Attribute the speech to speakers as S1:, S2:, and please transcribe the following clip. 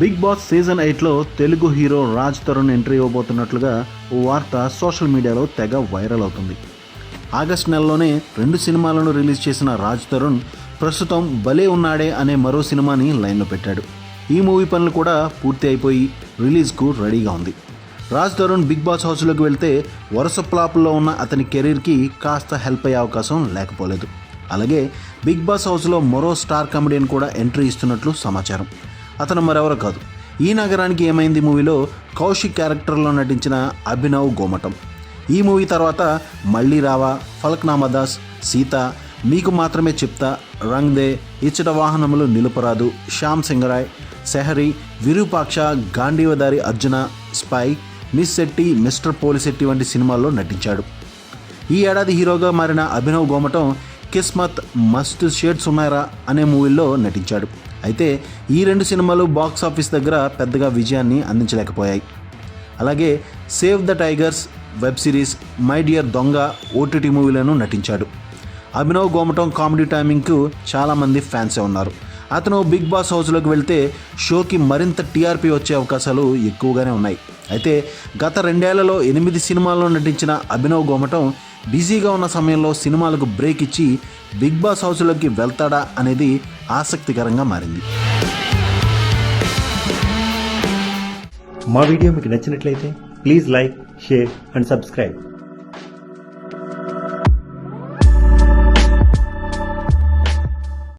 S1: Big Boss season ఎయిట్లో Telugu hero Raj Tarun entry ఇవ్వబోతున్నట్లుగా ఓ వార్త సోషల్ మీడియాలో తెగ వైరల్ అవుతుంది. ఆగస్ట్ నెలలోనే రెండు సినిమాలను రిలీజ్ చేసిన రాజ్ తరుణ్ ప్రస్తుతం భలే ఉన్నాడే అనే మరో సినిమాని లైన్లో పెట్టాడు. ఈ మూవీ పనులు కూడా పూర్తి అయిపోయి రిలీజ్కు రెడీగా ఉంది. రాజ్ తరుణ్ బిగ్ బాస్ హౌస్లోకి వెళ్తే వరుస ఫ్లాపుల్లో ఉన్న అతని కెరీర్కి కాస్త హెల్ప్ అయ్యే అవకాశం లేకపోలేదు. అలాగే బిగ్ బాస్ హౌస్లో మరో స్టార్ కమెడియన్ కూడా ఎంట్రీ ఇస్తున్నట్లు సమాచారం. అతను మరెవరో కాదు. ఈ నగరానికి ఏమైంది మూవీలో? కౌశిక్ క్యారెక్టర్లో నటించిన అభినవ్ గోమటం. ఈ మూవీ తర్వాత మళ్ళీ రావా ఫలక్నామా దాస్ సీత మీకు మాత్రమే చెప్తా Rang De Ichata Vahanamulu Niluparadu Shyam Singha Roy Sehari Virupaksha Gandeevadhari Arjuna spy miss Shetty mister Polishetty వంటి సినిమాల్లో నటించాడు. ఈ ఏడాది హీరోగా మారిన అభినవ్ గోమటం కిస్మత్ మస్ట్ షేడ్స్ ఉన్నాయరా అనే మూవీల్లో నటించాడు. అయితే ఈ రెండు సినిమాలు బాక్స్ ఆఫీస్ దగ్గర పెద్దగా విజయాన్ని అందించలేకపోయాయి. అలాగే save the tigers web series my dear Donga OTT మూవీలను నటించాడు. అభినవ్ గోమటం కామెడీ టైమింగ్కు చాలామంది ఫ్యాన్సే ఉన్నారు. అతను బిగ్ బాస్ హౌస్లోకి వెళ్తే షోకి మరింత టీఆర్పీ వచ్చే అవకాశాలు ఎక్కువగానే ఉన్నాయి. అయితే గత రెండేళ్ళలో ఎనిమిది సినిమాల్లో నటించిన అభినవ్ గోమటం బిజీగా ఉన్న సమయంలో సినిమాలకు బ్రేక్ ఇచ్చి బిగ్ బాస్ హౌస్లోకి వెళ్తాడా అనేది ఆసక్తికరంగా మారింది.
S2: మా వీడియో మీకు నచ్చినట్లయితే please like share and subscribe.